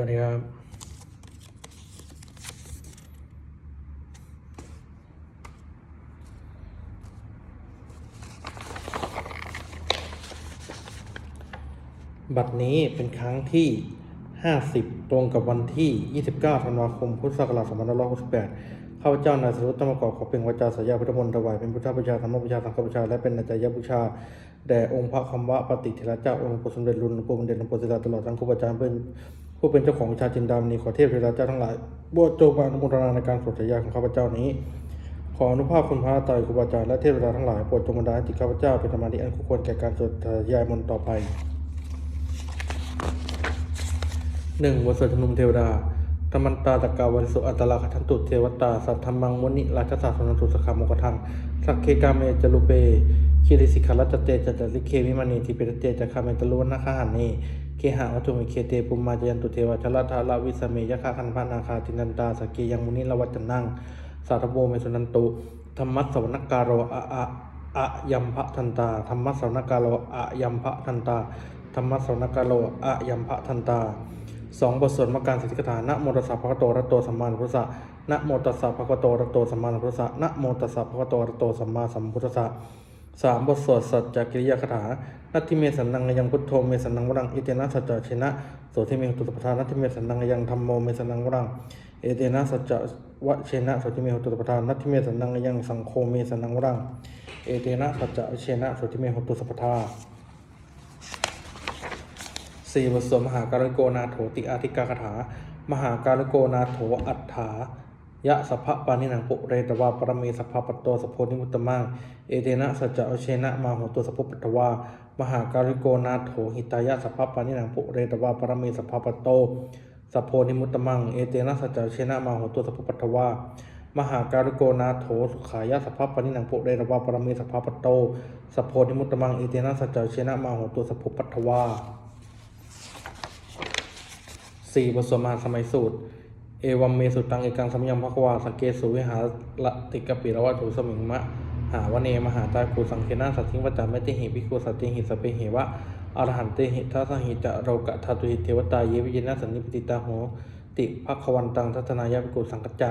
วัสดีครับ บัตรนี้เป็นครั้งที่ 50 ตรงกับวันที่ 29 ธันวาคม พุทธศักราช2568ข้าพเจ้านายสรุตตมกอกขอเป็นวาจาสยาพุทธมนต์ถวายเป็นพุทธบูชาธรรมบูชาสังฆบูชาและเป็นอาจารยบูชาแด่องค์พระคำวะปฏิเทระเจ้าองค์ปสมเด็จรุ่นหลวงปู่บัณฑิตหลวงปู่ศิลาตลอดทั้งครูบาอาจารย์เป็น ผู้เป็นเจ้าของวิชาจินดามณีขอเทพเทระเจ้าทั้งหลายบวชโจบานุโมทนาในการสวดสายาของข้าพเจ้านี้ ขออนุภาพคุณพระไตรครูบาอาจารย์และเทพเทระทั้งหลายโปรดจงบันดาลจิตข้าพเจ้าเป็นธรรมานิอันควรแก่การสวดสายามนต์ต่อไปหนึ่งบทสวดชนุมเทวดาธรรมันตาตะกาวันสุอัตตลาคทันตุเทวตา สัทธรรมังมุนิราชสาสนันตุสขามกทังสักเคกาเมจลุเปคิริสิกขรัจเตจัตลิเควิมานีทิเปรเตจะคาเมตลุวนาคาหันเน เคหะวัตุมิเคเตปุมมาจยันตุเทวชลทาลาวิสเมยะคาคันพานาคาตินันตาสกเกยังมุนิลวัจนังสาธโบเมสุนันตุธรรมัสสวนการโรอะอะอะยัมภะทันตาธรรมัสสวนการโรอะยัมภะทันตาธรรมัสสวนการโรอะยัมภะทันตาสองบทสวดมการสิทธิกถานะโมตัสสะภะคะโตระโตสัมมาสัมพุทธะนะโมตัสสะภะคะโตระโตสัมมาสัมพุทธะนะโมตัสสะภะคะโตระโตสัมมาสัมพุทธะ สามบทสวดสัจจกิริยาคาถานัตถิเมสันนังยังพุทโธเมสันนังวรังอิเตนะสัจจะเชนะโสทิเมหุตุปทานัตถิเมสันนังยังธรรมโมเมสันนังวรังเอเตนะสัจจะวะเชนะโสทิเมหุตุปทานัตถิเมสันนังยังสังโฆเมสันนังวรังเอเตนะสัจจะเชนะโสทิเมหุตุสัพทาสี่บทสวดมหาการโกนาโถติอาธิกาคาถามหาการโกนาโถอัฏฐา ยะสัพพะปานิหนังปุเรตวาปรเมสัพพะปตโตสัพโพนิมุตตมังเอเตนะสัจจะเชนะมาหตุสัพพปัตตวามหาการุณโกนาโถหิตายะสัพพะปานิหนังปุเรตวาปรเมสัพพะปตโตสัพโพนิมุตตมังเอเตนะสัจจะเชนะมาหตุสัพพปัตตวามหาการุณโกนาโถสุขายะสัพพะปานิหนังปุเรตวาปรเมสัพพะปตโตสัพโพนิมุตตมังเอเตนะสัจจะเชนะมาหตุสัพพปัตตวาสี่บทสวดมหาสมัยสูตร เอวัมเมสุตังเอกังสัมยังภควาสเกสุวิหารละติกปิระวัตุสมิงมะ หาวเนมหาตาคูสังเคนาสัตถิงวัจจาม่เตหิภิกขุสัตติหิสเปหิวะอรหันเตหิทัสหิจะโรกะทาตุหิเทวตาเยวิญญาสันนิปติตาโหติภควันตังทัศนายาภิกขุสังกัจจะ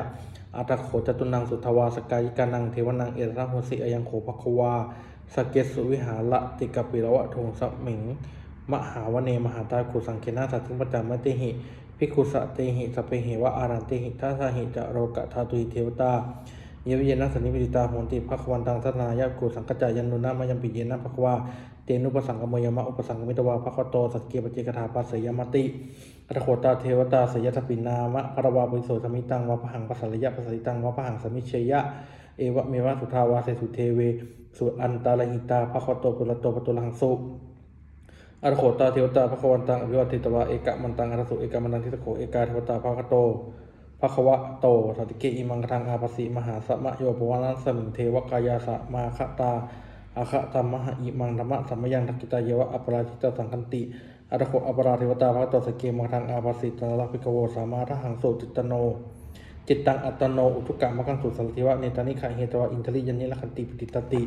อัตโขจตุนังสุทวาสกายิกานังเทวนังเอระโหสิอยังโขภควาสเกสุวิหารละติกปิระวะทงสมิงมหาวเนมหาตาคุสังเคนาสัตถิปัจจามติหิ ภิกขุสะเตหิสพเพหิวะอารันติหิทัสสหิจะโรกะทาตุหิเทวตาเยวเยนะสันนิปิตาโหนติภควันตังทศนายากุสังกจจายันนุนามายัมปิเยนะภควาเตนุปสังกมยมะอุปสังกมิตวาภควโตสัจเกปเจกถาปัสสยมติอัตโขตาเทวตาสยทปินามะพระวาปิโสสมิตังวะพหังปัสสริยะปัสสิตังวะพหังสมิเชยะเอวะเมวะสุทาวาเสสุเทเวสุอันตาลหิตาภควโตปุระโตปตุลังสุ อรโขตาเทวตาภควันตังอภิวัติตวาเอกะมันตังอรสุเอกะมันตังทิสโขเอกาเทวตาภคโตภควะโตสัติเกอิมังคทังอาภสิมหาสมะโยปวานัสสมิงเทวกายาสมาคตาอาคะตัมหะอิมังธรรมะสัมมยังทักกิตาเยวะอปราชิตาสังคันติอรโขอัปราเทวตาภคโตสกเกมังคทังอาภสิตนรภิกโวสามาทหังโสจิตตโนจิตตังอัตโนอุทุกกะมะกังสุสันติวะเนตานิขะเฮตวะอินทริยันนิลคันติปติตติ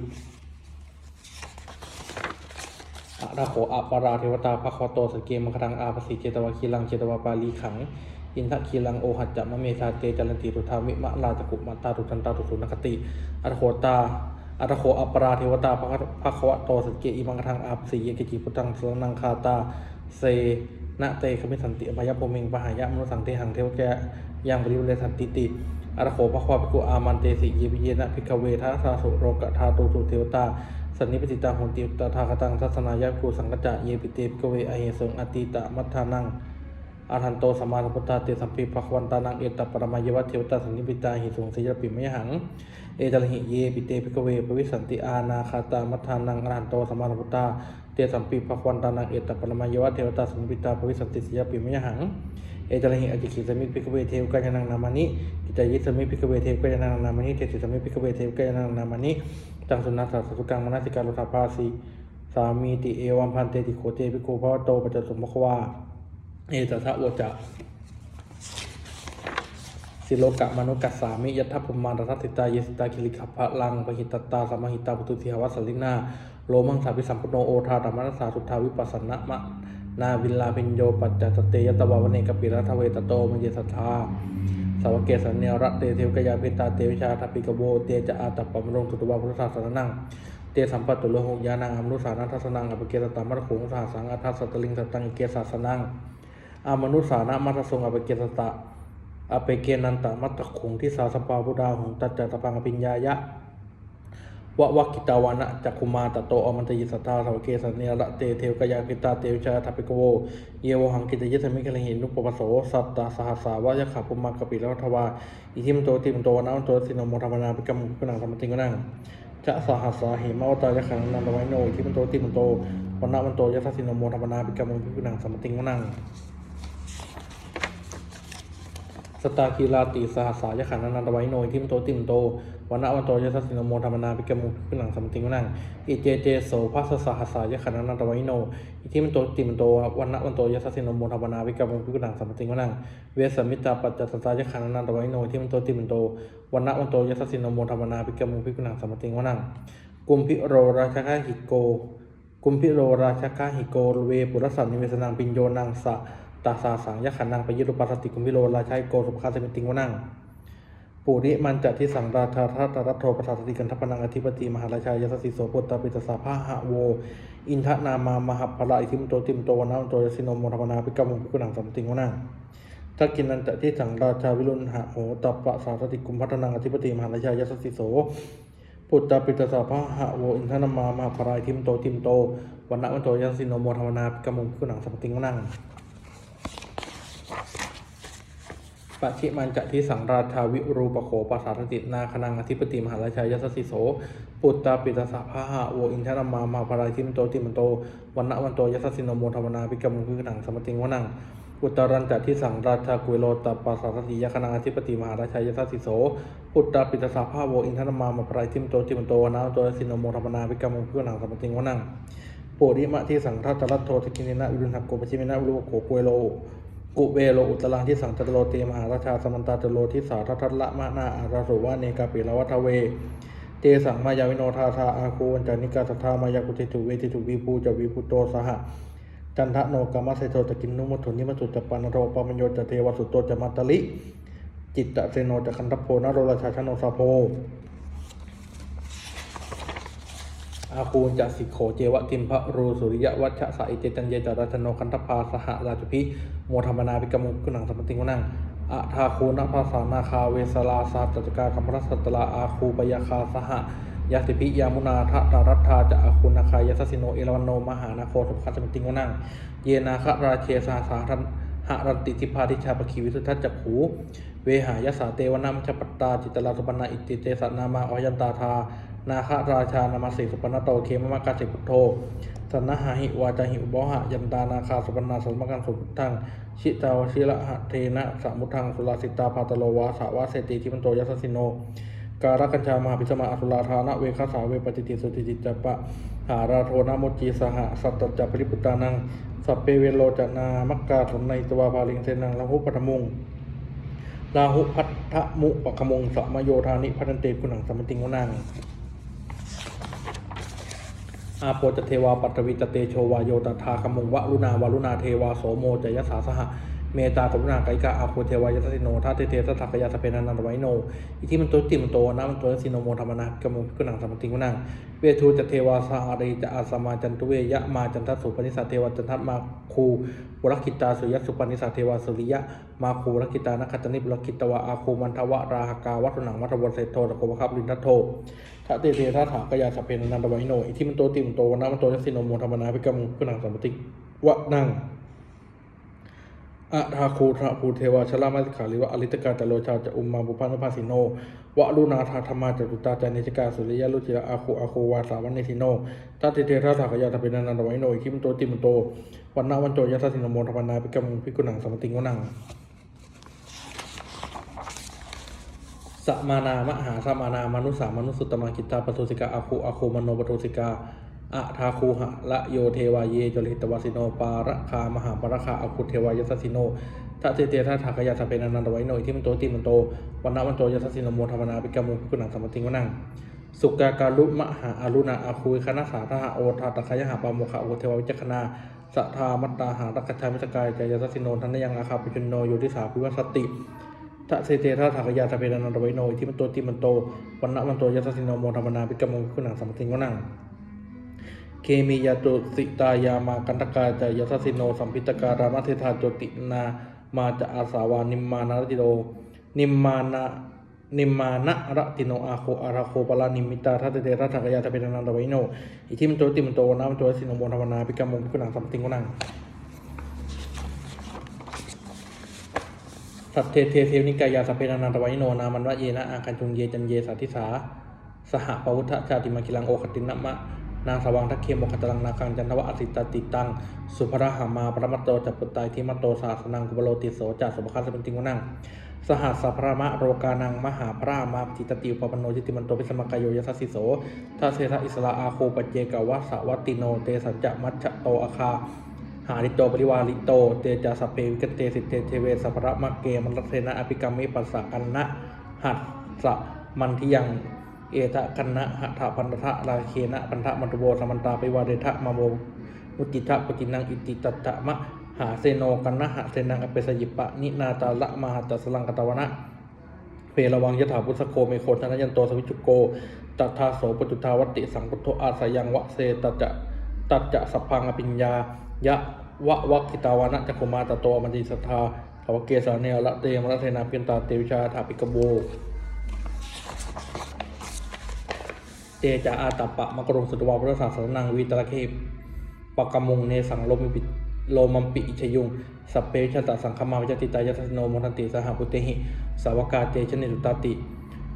อะระโขอัปาราเทวตาภควโตสเกมังคทังอาภสิเจตวะคีลังเจตวะปาลีขัง อินทะคีลังโอหัจจะมะเมธาเตจันติรุธามิมะลาตะกุมาตาตุทันตาตุสุนคติอะระโขตาอะระโขอัปาราเทวตาภควโตสเกอิมังคังอาภสิเยกิจิพุตังสรนังคาตาเซนะเตคมิสันติอภยภูมิงปหายะมนุสังเตหังเทวแกยังบริวเลสันติติอะระโขภควภิกุอามันเตสิเยวิเยนะภิกขเวทัสสาสุโรกะทาตุสุเทวตา สันนิปติตาโหติตถาคตังทัศนายากูสังกจจะเยปิเตปิกเวอเหสงอติตะมัทธานังอาทันโตสมาสัมพุทธาเตสัมปีภควันตานังเอตปรมายวะเทวตาสันนิปิตาหิสงสิยปิมยหัง เอตลหิเยปิเตปิกเวปวิสันติอานาคาตามัทธานังอาทันโตสมาสัมพุทธาเตสัมปีภควันตานังเอตปรมายวะเทวตาสันนิปิตาปวิสันติสิยปิมยหัง เอตระหิอจิคิสมิพิกเวเทวกายนังนามานิกิจายิสมิพิกเวเทวกายนังนามานิเทสิสมิพิกเวเทวกายนังนามานิจังสุนัสสะสุกังมนัสิการุทาภาสีสามีติเอวัมพันเตติโคเตปิโกภวโตปัจจสมภควาเอตทะโวจะสิโลกะมนุกัสสามิยัตถพมานรัตติตาเยสิตาคิลิขพะลังปหิตตาสมหิตาปุตุติหวัสสลินาโลมังสาพิสัมพุโนโอทาธรรมนัสสาสุทธาวิปัสสนะมะ นาวิลาพินโยปัจจัตเตยตวาวเนกปิรัทเวตโตมเยสทธาสาวกเกสันเนระเตเทวกยาพิตาเตวิชาทปิกโบเตจะอาตปปมรงสุตวาพุทธศาสนังเตสัมปัตตุโลหกยานังอมนุสานัทสนังอภิเกสตามัตโขงสาสังอัทัสสตลิงสตังเกสัสนังอามนุสานะมัตสงอภิเกสตะอเปเกนันตมัตตคงที่สาสปาพุดาหงตัจจตปังอภิญญายะ วะวักกิตาวานะจักคุมาตโตอมันตยิสัทธาสาวเกสันเนระเตเทวกยาพิตาเตวชาทัปิกโวเยวหังกิตยิสมิกะเลหินุปปโสสัตตาสหัสสาวะยะขับปุมากปิล้วทวาอิทิมโตติมโตวนะมันโตสินโมธรรมนาปิกรรมกุนังธรรมติงกุนังจะสหัสสาเหมาวตายะขังนันตไวโนอิทิมโตติมโตวันนะมันโตยะทัสสินโมธรรมนาปิกรรมกุนังธรรมติงกุนัง สตาคีราติสหัสสายขันนันตไวโนทิมโตติมโตวันนะวันโตยสัสสินโมธรรมนาปิกมุขึ้นหลังสมติงนังอิเจเจโสภัสสหัสสายขันนันตไวโนอิทิมโตติมโตวันนะวันโตยสัสสินโมธรรมนาปิกมุขึ้นหลังสมติงนังเวสมิตาปัจจตตายขันนันตไวโนทิมโตติมโตวันนะวันโตยสัสสินโมธรรมนาปิกมุขึ้นหลังสมติงนังกุมพิโรราชกาหิโกกุมพิโรราชกาหิโกเวปุรสันนิเวสนังปิญโยนังสะ ตาสาสังยขันนังปยุรุปัสสติกุมิโรราชาหิโกสุภคาสมิติงวนังปุริมันจะที่สังราชาทัตรัตโทประสาสติกันทพนังอธิปติมหาราชายสสิโสปุตตปิตสาภาหะโว อินทนามามหพลาอิทิมโตติมโตวนาโตยสิโนโมธรรมนาปิกรมุปิกุนังสัมติงวนังทักกินันจะที่สังราชาวิรุณหะโหตัปปะสาสติกุมพัฒนังอธิปติมหาราชายสสิโสปุตตปิตสาภาหะโวอินทนามามหพลาอิทิมโตติมโตวันนะวันโตยสสิโนโมธรรมนาปิกรมุปิกุนังสัมติงวนัง ปะชิมันจะที่สังราชาวิรูปโขปสาทตินาคนังอธิปติมหาราชายสสิโส ปุตตาปิตสาภาหะโวอินทรมามาภรายทิมโตติมโตวันนะวันโตยัสสิโนโมธรรมนาปิกรรมพิกนังสมติงวนังอุตรันจะที่สังราชากุยโลตปาสาทติยคนังอธิปติมหาราชายสสิโส ปุตตาปิตสาภาโวอินทรมามาภรายทิมโตติมโตวันนะวันโตยสสิโนโมธรรมนาปิกรรมุพิกนังสมติงวนังปุริมะที่สังทัตตรัตโทสกินินะวิรุณหักโกปชิมินะวิรุโขกุโล กุเวโลอุตลังที่สังจตโลเตมหาราชาสมันตาจโลทิสาทัทัตละมะนาอาราโสวาเนกาปิลวัทเว เตสังมายาวิโนทาทาอาคูวันจานิกาสัทธามายากุติตุเวติตุวีภูจวีพุโตสหะจันทะโนกามัสเสโตตะกินนุมัทุนิมัตุจปานโรปามโยจเทวสุตโตจมัตตลิ จิตตะเซโนจะคันทโพนโรราชาชโนสาโพ อาคูนจะสิโขเจวะติมพะรูสุริยะวัชชะสาอิเจจันเยจาราชโนคันทพาสหราชพิโมธรรมนาปิกมุกุนังสมติงวนังอะทาคูนภาสานาคาเวสลาสาตจกาคัมรัสตลาอาคูปยาคาสหยาติพิยามุนาทะตารัตถาจะอาคูนาคายสสิโนเอราวันโนมหานาโคสุภคัสสมติงวนังเยนาคะราเชสาสาทันหะรันติทิพาทิชาปคีวิสุทัจจขูเวหายสาเตวนามัชปตาจิตตลาสุปนาอิติเตสนามาอยันตาธา นาคราชานามสิสุปนโตเคมมะกาสิพุทโธสันนหาหิวาจาหิอุโบหะยันตานาคาสุปนาสมกันสุพุทธังชิตาวชิระหะเทนะสมุทังสุลาสิตาพาตโลวาสาวาเสติทิมันโตยัสสิโน การกัญชามหาพิสมาอสุราธานะเวคาสาเวปฏิติสุติจิตจปะหาราโทนามุจีสหสัตตจัปริปุตานังสัพเปเวโลจนามักกาสนในตวาภาลิงเสนังละหุปัทมุงราหุพัทธมุปะขมงสมโยธานิพันเตกุณังสมติงวนัง อาโปจเทวาปัตตวิตเตโชวาโยตถาคมงวะลุนาวาลุนาเทวาโสโมจยสาสหะเมตากรุณาไกกะอาโคเทวายสสิโนทัตเตเทสทักยาสเปนันนันไวโน อิทิมันโตติมันโตนะมันโตสิโนโมธรรมนากมงกุนังสมติงวนัง เวทูจเทวาสหาริจะอาสมาจันตุเวยะมาจันทสุปนิสสเทวจันทมาคูบุรคิตาสุยสุปนิสสเทวาสุริยะมาคูบุรคิตานัคตนิบุรคิตวะอาคูมันทวะราหกาวัตุนังวัตวนเศโทตะโกวคับลินทัตโท ทะเตเททะถากยาสเพนันตไวโนอิทิมันโตติมโตวันนะมันโตยัสสิโนโมธรรมนาภิกรรมกุนังสัมปติวะนังอะทาคูทะภูเทวาชลามาสิขาลิวะอลิตกาจโลชาจะอุมมาบุพันภาสิโนวะลุนาทาธรรมาจตุตาจานิจกาสุริยะลุจิระอาคูอาคูวาสาวันเนทิโนทะเตเททะถากยาสพเพนันตไวโนอิทิมันโตติมโตวันนะวันโตยัสสิโนโมธรรมนาภิกรรมภิกุนังสัมปติวะนัง สมานามหาสมานามนุสามนุสุตตมากิตาปทุสิกาอาคูอาคูมโนปทุสิกาอะทาคูหะละโยเทวายเยจลิตวสิโนปาระคามหาปาระคาอาคุเทวายสสิโนทะเตเตทะถากยาสเปนันนันตไวโนที่มันโตติมันโตวันนะวันโตยัสสิโนโมธรรมนาปิกามุกุนังสมติงวนังสุกาการุมหาอารุณาอาคุยคณะสาทหะโอทาตะคายหาปาโมคะโอเทวาวิจักขณาสัทธามัตตาหารักขชามิสกายจายทัสสิโนทันยังอาคาปิจุนโนโยติสาพิวัสติ ทะเซเตทะถากยาตะเพนันตไวโนอิทิมันโตติมันโตวันนะมันโตยัสสสิโนโมธรรมนาปิกรรมงคุณังสัมติงวนังเคมียาตุสิตายามากันตกาจายทัสสินโนสัมพิตการามเทธาโจตินามาจะอาสาวานิมมานารติโดนิมมานะนิมมานะรติโนอาโคอาราโคปลานิมิตาทัตเตระทักยาตะเปนันตไวโนอิทิมโตติมโตนามันโตสิโนโมธรรมนาปิกรรมงพิกุณังสัมติงวนัง สัตเทเทเทวนิกายาสัพเพนันตไวโนนามันวะเยนะอาคันจุงเยจันเยสาธิสา สหปวุฒชาติมากิลังโอคตินะมะนางสว่างทักเคมโมคตลังนาคังจันทวะอสิตตติตัง สุภรหามาปรมัตโตจัปปุตายทิมัตโตสาสนังกุบโลติโสจัสสุภคัสเป็นติงวนังสหัสสพระมะโรกานังมหาพระมาจิตติวปปนโนจิติมันโตพิสมกายโยยัสสิโสทัสเสทะอิสระอาโคปเจกวะสวัตติโนเตสัจจะมัชโตอาคา หาริโตปริวาริโต เตจาสเพวิกเตสิเตเทเวสัพระมะเกมันรเทนะอภิกรรมมิปัสสะกันนะหัสสะมันทิยังเอตะกันนะหัตถพันธะราเคนะปันทะมันตโบสมันตาไปวาเดทะมาโมมุติทะปจินังอิติตัตตะมะหาเซโนกันนะหะเซนังอเปสยิปะนินาตาละมหัตตสลังกตวนะเพระวังยถาพุทธโคเมโคธนยันโตสวิจุโกตัทาโสปจุทาวติสังพุทโธอาสยังวะเสตัจจะตัจจะสัพพังอภิญญา ยะวะวักกิตาวานะจักขุมาตโตมันติสัทธาภวเกสาเนละเตมระเทนาเพียนตาเตวิชาถาปิกโบเตจาอาตาปะมะกรงสุตวาพุทธศาสนังวิตระเคปกมุงเนสังโลมิปิโลมัมปิอิชยุงสเพชตสังคมาวิจติตายทัสโนมทันติสหพุเตหิสาวกาเตชนิสุตติ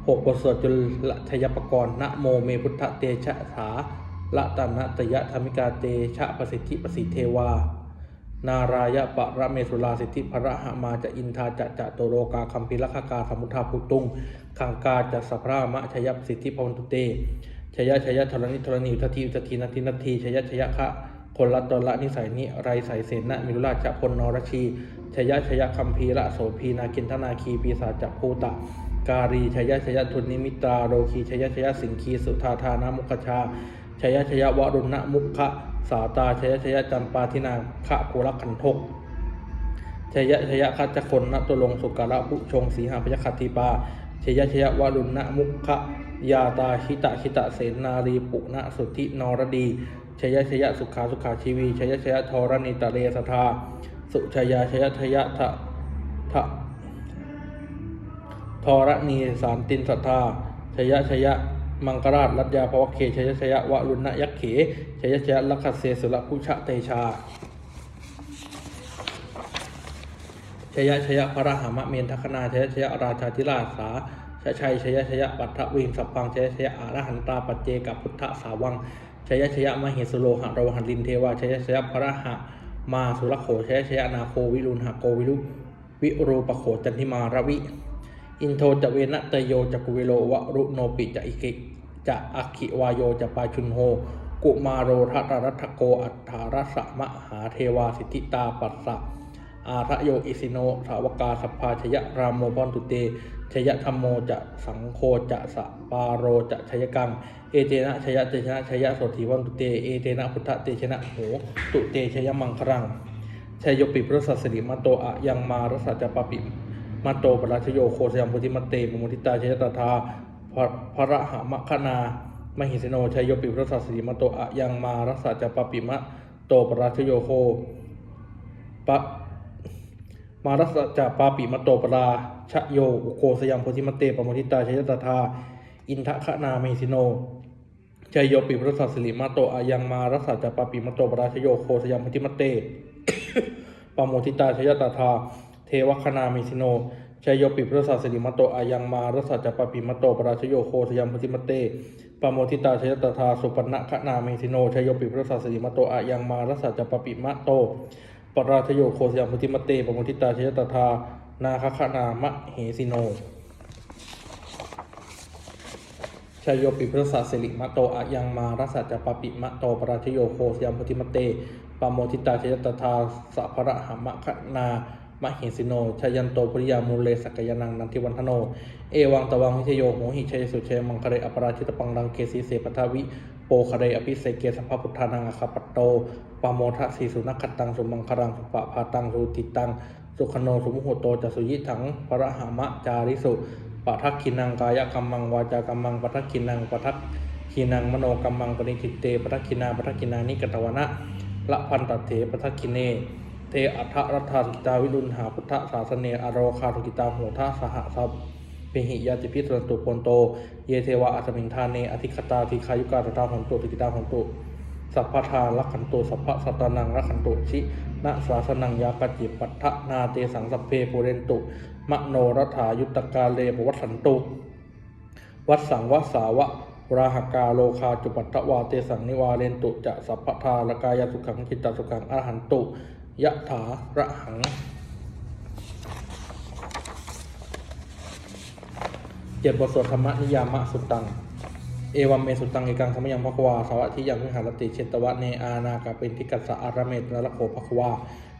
หกบทสวดจุลชยปกรณ์นะโมเมพุทธเตชะสา ละตันตยะธรรมิกาเตชะประสิทธิประสิทธเทวา นารายะปะระเมสุลาสิทธิภระหมาจะอินทาจะจะโตโรกาคัมพิลคกาสมุทาภูตุงขังกาจะสัพพระมะชยปสิทธิพวันตุเตชยะชยะธรณิธรณีทัทีทัทีนาทีนาทีชยะชยะคะคนละตนละนิสัยนิไรใสเสนะมิรุราชพลนรชี ชยะชยะคัมภีระโสพีนากินทนาคีปีศาจภูตะ การีชยะชยะทุนนิมิตราโรคีชยะชยะสิงคีสุธาธานามุขชา ชยะชยะวรุณมุขะสาตาชยะชยะจำปาทินาคะโกรขันทกชยะชยะคัจคนนตุลงสุการะผู้ชงสีหาพยคติปาชยะชยะวรุณมุขะยาตาชิตะชิตะเสนารีปุณสุทธินรดีชยะชยะสุขาสุขาชีวีชยะชยะทรณิตะเรสทาสุชยาชยะชยะทะทะทรณีสารตินสัทธาชยะชยะ มังกราชรัตยาภวเคชยชยะวรุณยักเขชยชยะลักขเสสุรพุชะเตชาชยชยะพระหามะเมนทัคนาชยชยะราชาธิราชสาชชัยชยชยะปัทถวิงสัพพังชยชยะอารหันตาปัจเจกับพุทธสาวังชยชยะมเหสโลหะโรหันลินเทวาชยชยะพระหะมาสุรโขชยชยะนาโควิรุณหะโกวิรุวิโรปโขจันทิมารวิ อินโทจเวนะเตโยจักุเวโลวะรุโนปิจะอิกิ จะอัคิวายโยจะปาชุนโฮ กุมาโรทะรัตโกอัฏฐารสะมหาเทวาสิทธิตาปัสสะอาระโยอิสิโนสาวกาสัพพาชยะรามโมพรตุเตชยะธรรมโมจะสังโฆจะสะปาโรจะชยกัง เอเตนะชยะเตชนะชยะโสธีวันตุเต เอเตนะพุทธเตชนะโหตุเตชยมังครังชยโยปิพระสัสสิมัตโตอะยังมารสัจปปิมัตโตปราชโยโคสยามพุทธิมเตมมุทิตาชยตถา พระพระหามคณามหิสโนชัยโยปิพระสัสสิมัโตอะยังมารสัจจปปิมะโตปราชโยโคปะมารัสจะปาปิมะโตปราชโยอุโคสยามโพธิมเตปะโมทิตาชยตถาอินทะคนาเมสิโนชัยโยปิพระสัสสิริมาโตอายังมารัสจะปาปิมะโตปราชโยโคสยามโพธิมเตปโมทิตาชยตถาเทวคณาเมสิโน ชยโยปิพระสัสสิริมาโตอายังมารัสสะจะปปิมะโตปราชโยโคสยามโพธิมเตปโมทิตาชยตถาสุปนะคะนาเมสิโนชยโยปิพระสัสสิริมาโตอายังมารัสสะจะปปิมะโตปราชโยโคสยามพุทธิมตเตปมุทิตาชยตถานาคขนามะเหสิโนชายโยปิพระสัสสิริมะโตอะยังมารัสสัจจปปิมะโตปราชโยโคสยามพุทธิมตเตปโมทิตาชยตถาสัพพระหามะขนา มะเหสิโน ชยันโตปริยามูลเลสกยานังนันทิวันทโน เอวังตวังวิชโยโหหิชัยสุชัยมังคเรอปราชิตปังรังเกสีเสปทาวิโปคาเรอภิเศกเกสัพพพุทธานังอาคาปโตปาโมทะสีสุนักขตังสุมังคลังสุปะพาตังสุติตัง สุขโนสุมุโหโตจัสุยิถังพระหามะจาริสุปะทักขินังกายกรรมังวาจากรรมังปะทักขินังปะทักขินังมโนกรรมังปณิทิเตปะทักขินาปะทักขินานิกตวนะละพันตเถปะทักขิเน เตอัฏฐรัตถาสุกิตาวิรุณหาพุทธศาสเนอโรคาสุกิตาโหทาสหสัพเพหิยาติพิสรนตุโพนโต เยเทวะอัตมินทาเนอธิคตาธิคายุกาตตาหนตุติกิตาหนตุสัพพทาลักขันตุสัพพะสัตานังลักขันตุชินะสาสนังยาปจิปัฏฐนาเตสังสัพเพปุเรนตุ มโนรัฐายุตกาเลปวัตสันตุวัดสังวัสาวะราหกาโลคาจุปัตถวาเตสังนิวาเรนตุจะสัพพทาลกายสุขังจิตตสุขังอรหันตุ ยะถาระหัง เจ็ดบทสวดธรรมนิยามะสุตัง เอวัมเมสุตังเอกังสมยังภควาสวัสทิยังวิหารติเชตวะเนอานากาเป็นทิกัสสะอารเมตนรโคภควา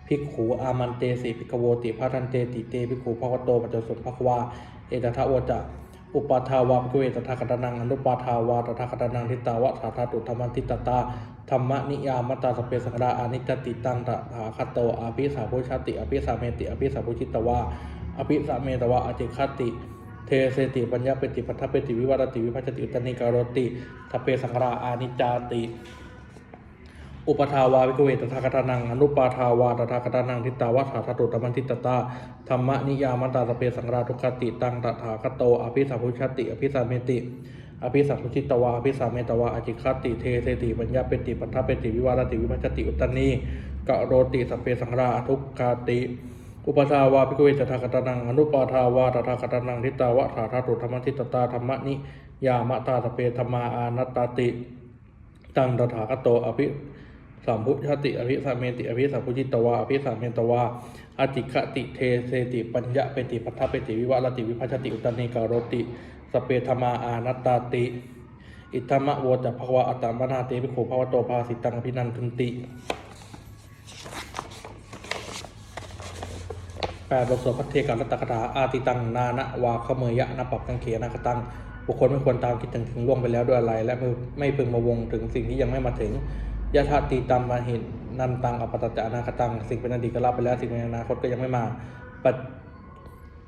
ภิกขูอามันเตสีภิกขโวติพระทันเตติเตภิกขูภควโตปัจจสุภควา เอตทะโวจะ อุปาทาวากุเวตถาคตนังอนุปาทาวาตถาคตนังทิตาวะสาธาตุธรรมันทิตตาธรรมนิยามตาสเปสังราอานิจจติตังตถาคตโตอาภิสาพุชติอาภิสาเมติอาภิสาพุชิตวาอภิสาเมตวาอจิคติเทเสติปัญญาเปติปัฏฐเปติวิวัตติวิภัชติอุตตนิการติสเปสังราอานิจจติ อุปทาวาวิกเวตถาคตานังอนุปาทาวาตถาคตานังทิตาวะสาธาตุตมันทิตตาธรรมนิยามตาสเปสังราทุกขติตังตถาคโตอภิสัมพุชติ อภิสามเมติอภิสัมพุชิตวาอภิสามเมตวาอจิคติเทเสติปัญญาเปติปัฏฐเปติวิวารติวิภัชติอุตตนิกะโรติสเปสังราทุกขติอุปทาวาภิกเวตถาคตานังอนุปาทาวาตถาคตานังทิตาวะสาธาตุธรรมทิตตาธรรมนิยามตาสเปธรรมาอานัตตาติตังตถาคโตอภิ สัมพุชติอภิสัมเมติอภิสัมพุจิตวาอภิสัมเมตวาอติคติเทเสติปัญญาเปติปัฏฐเปติวิวัลติวิภัชติอุตตนิการติ สเปธรรมาอานัตตาติ อิทธมะโวจะภควาอัตตมนาเตภิกขุภวโตภาสิตังอภินันทุนติแปดบทสวดพระเทการัตตคาถาอาติตังนานะวาขเมยะนปับกังเขนาคตังบุคคลไม่ควรตามคิดถึงถึงล่วงไปแล้วด้วยอะไร และไม่ไม่พึงมาวงถึงสิ่งที่ยังไม่มาถึง ยะธาตีตามมาเห็นนันตังอปตตจานาคตัง สิ่งเป็นอดีตก็รับไปแล้ว สิ่งในอนาคตก็ยังไม่มาปัจ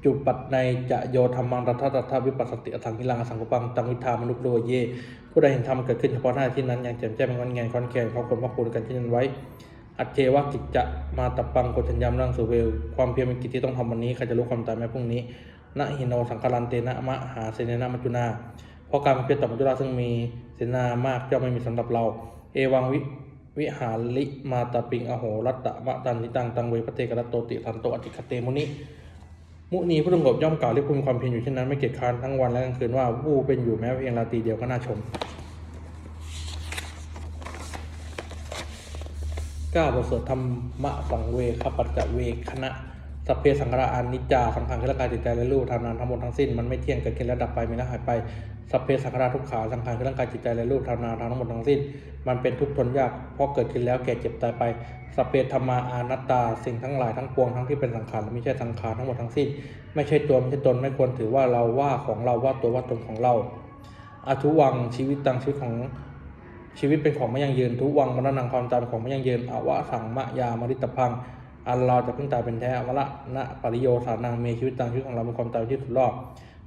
จุปัตในจะโยธรรมังรัตถตัทธวิปัสสติอสังกิลังสังกุปังตังวิธามนุปโลเย ผู้ใดเห็นธรรมเกิดขึ้นเฉพาะหน้าที่นั้นอย่างแจ่มแจ้งเป็นวันแงนคอนแคนเขาคนพระคุณกันที่นั้นไว้ อัจเจวกิจจะมาตะปังโกชัญญามรังสุเวล ความเพียรเป็นกิจที่ต้องทำวันนี้ใครจะรู้ความตายแม้พรุ่งนี้นะหิโนสังคารันเตนะมะหาเสนนะมัจจุนาเพราะการเพียรต่อมัจจุราซึ่งมีเสนามากย่อมไม่มีสำหรับเรา เอวังวิวิหาลิมาตาปิงอโหรัตตะมะตันนิตังตังเวพระเตกรัตโตติทันโตอติคเตมุนิมุนีผู้สงบย่อมกล่าวเรียกภูมิความเพียรอยู่เช่นนั้นไม่เกียจค้านทั้งวันและกลางคืนว่าผู้เป็นอยู่แม้เพียงราตรีเดียวก็น่าชมก้าบทสวดธรรมะสังเวคปัจจเวคณะ สัพเพสังขาราอานิจจาสังขารคือร่างกายจิตใจและรูปทำนานทั้งหมดทั้งสิ้นมันไม่เที่ยงเกิดขึ้นแล้วดับไปมีแล้วหายไปสัพเพสังขาราทุกขาสังขารคือร่างกายจิตใจและรูปทำนานทั้งหมดทั้งสิ้น มันเป็นทุกข์ทนยากเพราะเกิดขึ้นแล้วแก่เจ็บตายไปสัพเพธรรมาอานัตตา สิ่งทั้งหลายทั้งปวงทั้งที่เป็นสังขารและไม่ใช่สังขารทั้งหมดทั้งสิ้น ไม่ใช่ตัวไม่ใช่ตนไม่ควรถือว่าเราว่าของเราว่าตัวว่าตนของเราอทุวังชีวิตตังชีวิตของชีวิตเป็นของไม่ยั่งยืนทุวังมรณังความตายเป็นของไม่ยั่งยืนอวะสังมะยามริตพัง อันเราจะพิ่งตายเป็นแท้อวละนะปริโยสานังเมชีวิตตังชีวิตของเราเป็นความตายที่สุดรอบ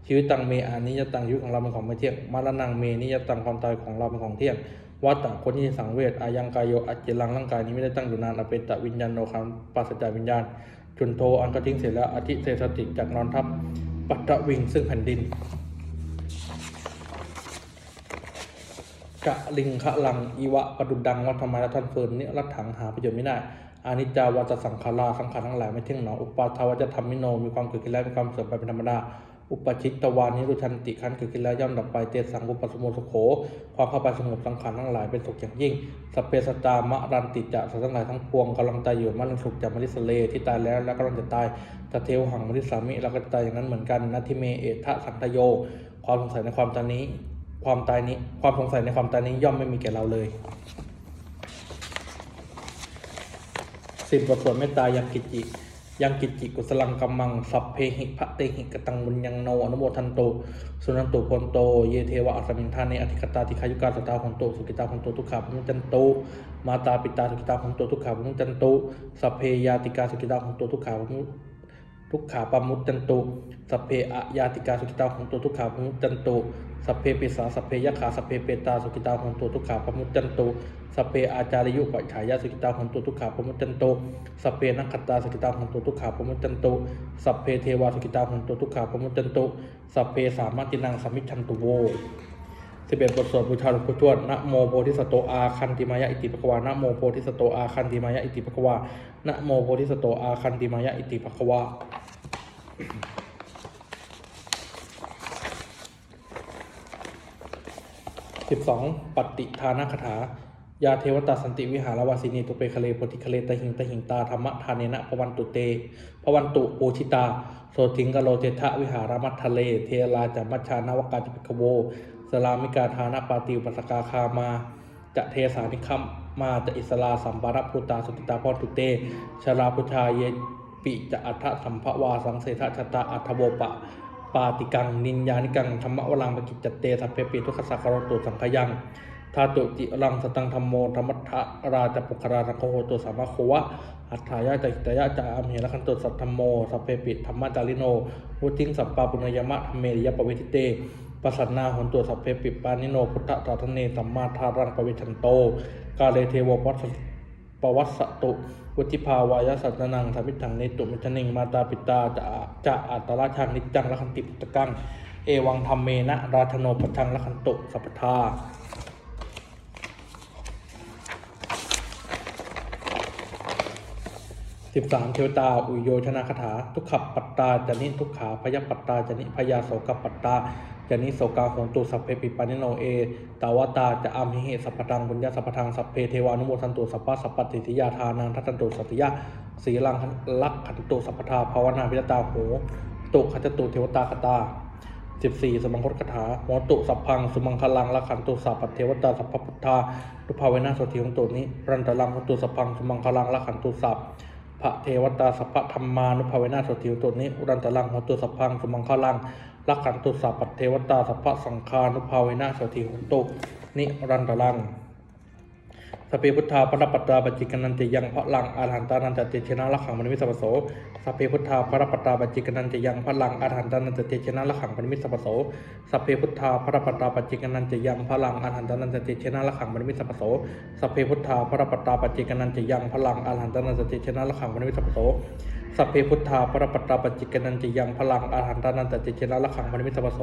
ชีวิตตังเมอานิยตังชีวิตของเราเป็นของไม่เที่ยงมรณังเมนิยตังความตายของเราเป็นของเที่ยงวัตตะคนที่สังเวชอายังกายโยอัจเจรังร่างกายนี้ไม่ได้ตั้งอยู่นานอเปตตะวิญญาณโนคัมปัสจากวิญญาณ จุนโทอันก็ทิ้งเสร็จแล้วอธิเสสติจากนอนทับปัตตะวิงซึ่งแผ่นดินกะลิงคะลังอีวะประดุดดังวัฒไมรัทันเฟินเนี่ยรัตถังหาประโยชน์ไม่ได้ อานิจจาวัตสังขาราสังขารทั้งหลายไม่เที่ยงหนออุปาทาวจะทำมิโนมีความเกิดขึ้นแล้วมีความเสื่อมไปเป็นธรรมดาอุปชิตตวานิรุชันติขันเกิดขึ้นแล้วย่อมดับไปเตสังอุปสมโมสุโขความเข้าไปสงบสังขารทั้งหลายเป็นสุขอย่างยิ่งสเปสตามะรันติจะสัตว์ทั้งหลายทั้งปวงกำลังตายอยู่มันสุขจากมริสเลที่ตายแล้วและกำลังจะตายตะเทวหังมริสามิเราก็จะตายอย่างนั้นเหมือนกันนัทิเมเอทะสังทโย ความสงสัยในความตายนี้ ความตายนี้ ความสงสัยในความตายนี้ย่อมไม่มีแก่เราเลย สิบประสวดเมตตายังกิจิยังกิจิกุสลังกัมมัง สัพเพหิพระเตหิกตังบุญยังโนอนุโมทันโต สุนันตุพลโต เยเทวะอัสมินทานเนอธิคตาติคายุกาสตาพลโต สุกิตาพลโตทุกขาพมุจันโต มาตาปิตาสุกิตาพลโตทุกขาพมุจันโต สัพเพยาติกาสุกิตาพลโตทุกขาพุ ทุกขาปมุตจันตุสัพเพอะยาติกาสุกิตาหงตุทุกขาปมุตจันตุสัพเพปิสาสัพเพยะขาสัพเพเปตาสุกิตาหงตุทุกขาปมุตจันตุสัพเพอาจาริยุปัจฉายาสุกิตาหงตุทุกขาปมุตจันตุสัพเพนักขตาสุกิตาหงตุทุกขาปมุตจันตุสัพเพเทวาสุกิตาหงตุทุกขาปมุตจันตุสัพเพสามาตินังสมิชันตุโว สิบเอ็ดบทสวดบูชาหลวงปู่ทวดนะโมโพธิสตโตอาคันติมายะอิติปะควานะโมโพธิสตโตอาคันติมายะอิติปะควานะโมโพธิสตโตอาคันติมายะอิติปะควาสิบสองปฏิทานคาถายาเทวตาสันติวิหารวาสินีตุเปคะเลโพธิคะเลตะหิงตะหิงตาธรรมทานเนนะพวันตุเตพวันตุปูชิตาโสทิงกะโลเจทะวิหารมัททะเล เทราจามัชานาวกาจิปิกโว สลามิกาทานาปาติวปัสกาคามา จะเทสานิคัมมาจะอิสลาสัมปารพุตาสุติตาพรตุเตชลาพุชาเยปิจะอัฏฐสัมภวาสังเสทชะตาอัฏฐโวปะปาติกัง นินยานิกังธรรมวรังปกิจจเตสัพเพปิทุกขสักการตุสังขยังทาตุจิรังสตังธรรมโมธรรมัทธราจปุคราสังโฆโหตุสัมมาโควะอัฏฐายะจิตยะจาอมเหระคันตุสัทธรรมโมสัพเพปิธรรมจาริโนวุติงสัปปาปุณยมะธรรมเมริยปเวทิเต ปัสสนาหนตุสัพเพปิปานิโนพุทธตาทเนสัมมาทารังปเวชันโต กาเลเทวปัสปวัสสตุวุธิภาวายสัตนังสามิถังเนตุมิชนิงมาตาปิตาจะจะอัตตราชานิจจังละคันติปุตะกัง เอวังธรรมเมนะราธโนปชังละคันตุสัพพทาสิบสามเทวตา อุโยชนะคาถา ทุกขับปัตตาจานิทุกขาพยปัตตาจานิพยาโสกปัตตา จานิโสกาโหนตุสัพเพปิปานิโนเอตาวตาจะอัมหิเหสัพพทังบุญญาสัพพทังสัพเพเทวานุโมทันตุสัพพะสัพปติทิยาทานังทัตันตุสัตยะสีลังลักขันตุสัพพทาภาวนาพิจตาโหตุขจตุเทวตาคตาสิบสี่สมังคตคาถาโหตุสัพพังสุมังคลังลักขันตุสัพพเทวตาสัพพพุทธาทุภาเวนะสติของตุนี้รันตลังโหตุสัพพังสุมังคลังลักขันตุสัพพระเทวตาสัพพธรรมานุภาเวนะสติของตุนี้รันตลังโหตุสัพพังสุมังคลัง ลักขันตุสัพพเทวตาสัพพสังฆานุภาเวนะโสติของตุนิรันตลังสเพพุทธาปรปัตตาปจิกนันติยังพระลังอาหันตานันตเตชนะละขังมณิมิตสัพพโสสเพพุทธาปรปัตตาปจิกนันติยังพระลังอาหันตานันตเตชนะละขังมณิมิตสัพพโสสเพพุทธาปรปัตตาปจิกนันติยังพระลังอาหันตานันตเตชนะละขังมณิมิตสัพพโสสเพพุทธาปรปัตตาปจิกนันติยังพระลังอาหันตานันตเตชนะละขังมณิมิตสัพพโส สัพเพพุทธาปรปัตตาปจิกนันติยังพลังอาหันตานันตเตชนะละขังมณิมิสัพโส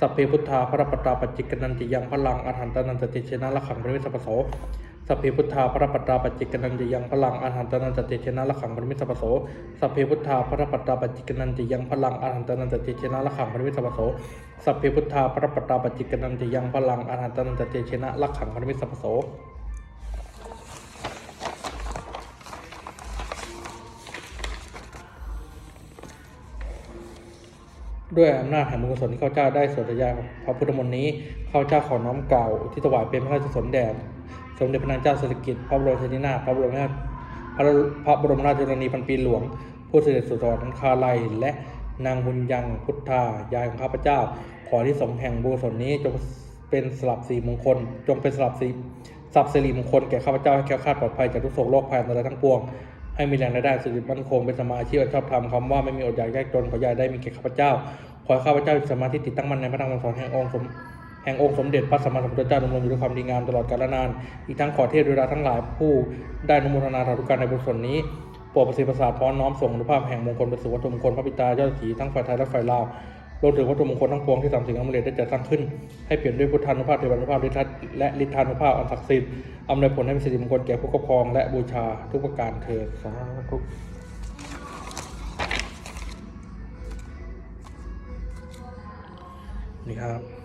สัพเพพุทธาปรปัตตาปจิกนันติยังพลังอาหันตานันตเตชนะละขังมณิมิสัพโสสัพเพพุทธาพระปัตตาปจิกนันติยังพลังอาหันตนันตเตชนะละขังปรมิสัพโสสัพเพพุทธาพระปัตตาปจิกนันติยังพลังอาหันตนันตเตชนะละขังปรมิสัพโสสัพเพพุทธาพระปัตตาปจิกนันติยังพลังอาหันตนันตเตชนะละขังปรมิสัพโส ด้วยอำนาจแห่งบุญกุศลที่ข้าเจ้าได้สวดยาพระพุทธมนต์นี้ข้าเจ้าขอน้อมกล่าวที่ถวายเป็นพระราชกุศลแด่สมเด็จพระนางเจ้าสิริกิติ์พระบรมชนนีนาถพระบรมราชพระพระบรมราชชนนีพันปีหลวง ผู้เสด็จสู่สวรรคาลัยและนางบุญยังพุทธายายของข้าพเจ้า ขอที่สมแห่งบุญกุศลนี้จงเป็นสลับสีมงคล จงเป็นสลับสีสับสิริมงคลแก่ข้าพเจ้าให้แค้วคาดปลอดภัยจากทุกโศกโรคภัยอันตรายทั้งปวงให้มีแรงรายได้สุจริตมั่นคงเป็นสมาชีพชอบธรรมคำว่าไม่มีอดอยากยากจนขอย่าได้มีแก่ข้าพเจ้า ขอให้ข้าพเจ้ามีสมาธิติดตั้งมั่นในพระธรรมคำสอนแห่งองค์สมแห่งองค์สมเด็จพระสัมมาสัมพุทธเจ้าดำรงอยู่ด้วยความดีงามตลอดกาลนาน อีกทั้งขอเทพเวลาทั้งหลายผู้ได้นุโมทนาสาธุการในบุญส่วนนี้โปรดประสิทธิ์ประสาทพร้อมน้อมส่งอนุภาพแห่งมงคลประสิทธิวัตถุมงคลพระปิตายอดสีทั้งฝ่ายไทยและฝ่ายลาวรวมถึงวัตถุมงคลทั้งปวงที่สามสิ่งอำเร็จได้จัดสร้างขึ้น ให้เปลี่ยนด้วยพุทธานุภาพเทวานุภาพฤทธิ์และฤทธานุภาพอันศักดิ์สิทธิ์อำนวยผลให้เป็นสิริมงคลแก่ผู้ครอบครองและบูชาทุกประการเถิดสาธุ นี่ครับ